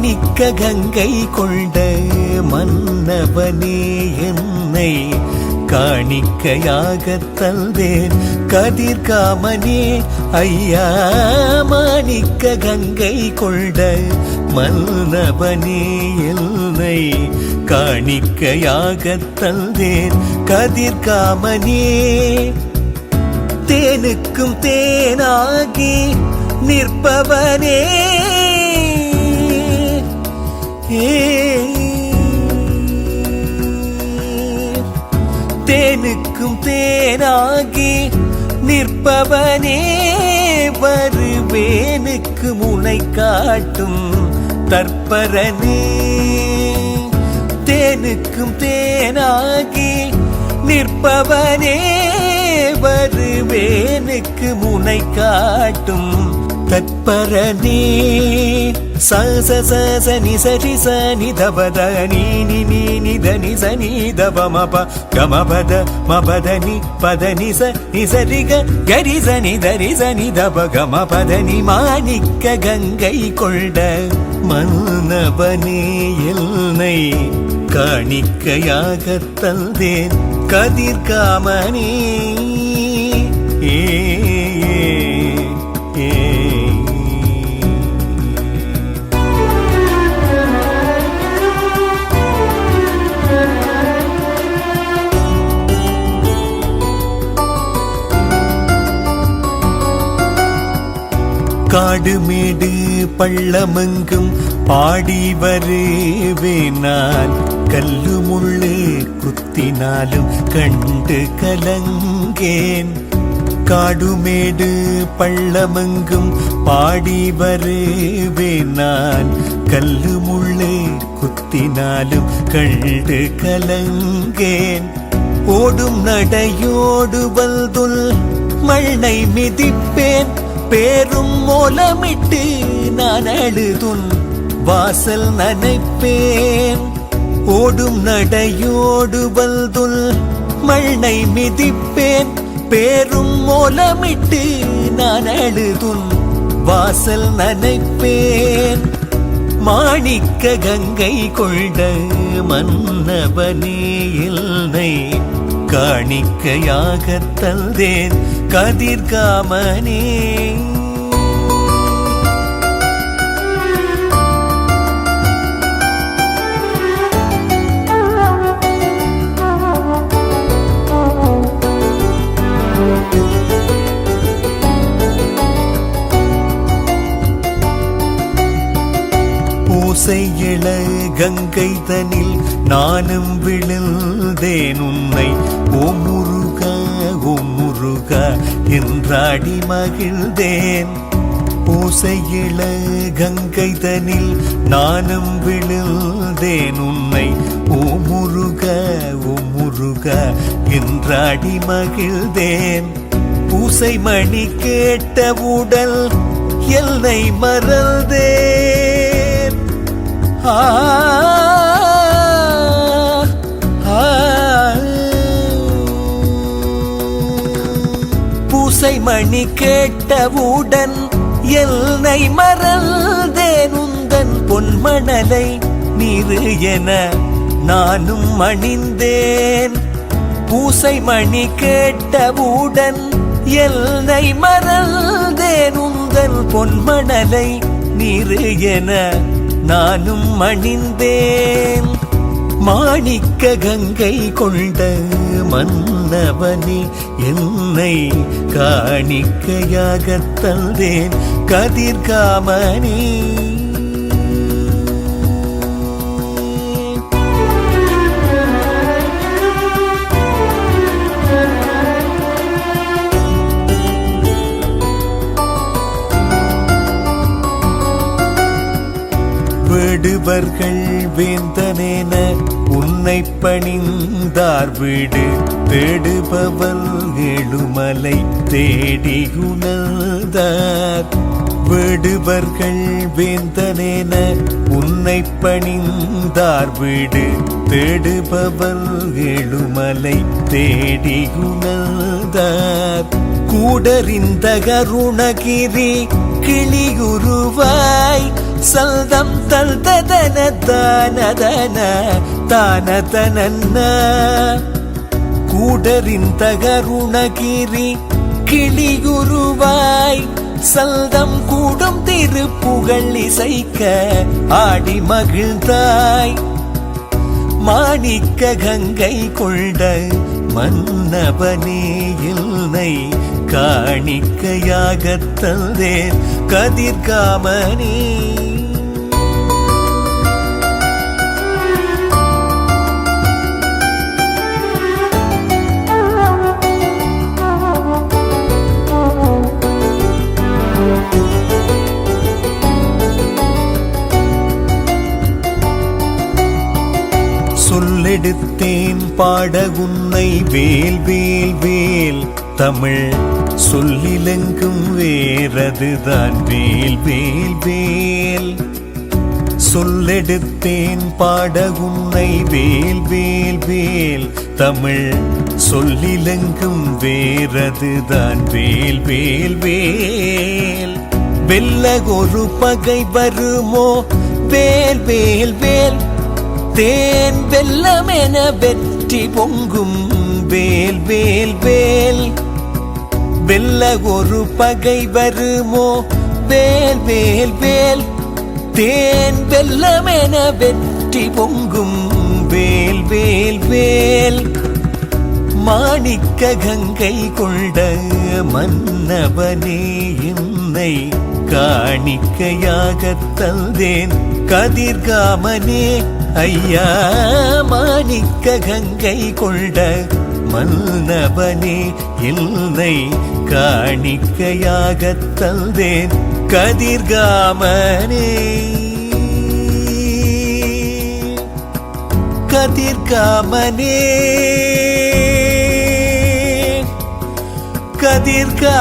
மாணிக்க கங்கை கொண்ட மன்னவனே என்னை காணிக்கையாக தந்தேன். கதிர்காமனே ஐயா மாணிக்க கங்கை கொண்ட மன்னவனே என்னை காணிக்கையாக தந்தேன். கதிர்காமனே தேனுக்கும் தேனாகி நிற்பவனே தேனுக்கும் தேனாகி நிற்பவனே வருவேனுக்கு முனை காட்டும் தற்பரனே. தேனுக்கும் தேனாகி நிற்பவனே வருவேனுக்கு முனை காட்டும் தற்பரனே சச சச நிசரி சனி தபத நீ நி நீ நித நிச நீ தப மப கமபத மபத நி பத நிச நிசரி க கரி சனி தரி சனி தப கம நி மாணிக்க கங்கை கொண்ட மன்னவனே எல்லை காணிக்கையாக தந்தேன். கதிர்காமனே காடு மேடு பள்ளமெங்கும் பாடி வருவேன் நான் கல்லு முள்ளு குத்தினாலும் கண்டு கலங்கேன். காடுமேடு பள்ளமெங்கும் பாடி வரவே நான் கல்லு முள்ளு குத்தினாலும் கண்டு கலங்கேன். ஓடும் நடையோடு வல்துல் மண்ணை மிதிப்பேன். பேரும் மூலமிட்டு நான் அழுதும் வாசல் நனைப்பேன். ஓடும் நடையோடு வல்துல் மண்ணை மிதிப்பேன். பேரும் மூலமிட்டு நான் அழுதும் வாசல் நனைப்பேன். மாணிக்க கங்கை கொண்ட மன்னவனே இல்லை காணிக்கையாக தந்தேன். கதிர்காமனே கங்கை தனில் நானும் விழுந்தேன் உன்னை. ஓம் முருகா ஓம் முருகா என்றாடி மகிழ்ந்தேன். பூசையிள கங்கை தனில் நானும் விழுந்தேன் உன்னை. ஓம் முருகா ஓம் முருகா என்றாடி மகிழ்ந்தேன். பூசை மணி கேட்ட உடல் எல்லை மறந்தேன் பூசை மணி கேட்டவுடன் எல்லை மறந்தேனுந்தன் பொன்மணலை நீரு என நானும் அணிந்தேன். பூசை மணி கேட்டவுடன் எல்லை மறந்தேன் உந்தன் பொன்மணலை நீரு என நானும் மணிந்தேன். மாணிக்க கங்கை கொண்ட மன்னவனே என்னை காணிக்கையாக தந்தேன். கதிர்காமனே. வேடுவர்கள் வேந்தனேன உன்னை பணிந்தார் வீடு தேடுபவர் எழுமலை தேடி உணர்ந்தார் வேடுவர்கள் வேந்தனேன உன்னை பணிந்தார் வீடு தேடுபவர் எழுமலை தேடி உணர்ந்தார் கூடறிந்த கருணகிரி கிளியுருவாய் சல்தம் தல் ததன தானதன தானதனன்ன. கூடரின் தகருணகிரி கிளிகுருவாய் சல்தம் கூடும் திருப்புகழ் இசைக்க ஆடி மகிழ்ந்தாய். மாணிக்க கங்கை கொண்ட மன்னபனே இல்லை காணிக்கையாகத் தந்தேன். கதிர்காமனே சொல்லெடுத்தேன் பாட உன்னை வேல் வேல் வேல். தமிழ் சொல்லிலெங்கும் வேறதுதான் வேல் வேல் வேல். சொல்லெடுத்தேன் பாட உன்னை வேல் வேல் வேல். தமிழ் சொல்லிலெங்கும் வேறதுதான் வேல் வேல் வேல். வெல்ல ஒரு பகை வருமோ? வேல் வேல் வேல். தேன் வெல்லமென வெற்றி பொங்கும் வேல் வேல் வேல். வெல்ல ஒரு பகை வருமோ? வேல் வேல் வேல். தேன் வெல்லமென வெற்றி பொங்கும் வேல் வேல் வேல். மாணிக்க கங்கை கொண்ட மன்னவனே என்னை காணிக்கையாக தந்தேன் கதிர்காமனே ஐயா மாணிக்க கங்கை கொண்ட மன்னவனே என்னை காணிக்கையாக தந்தேன் கதிர்காமனே. கதிர்காமனே. கதிர்கா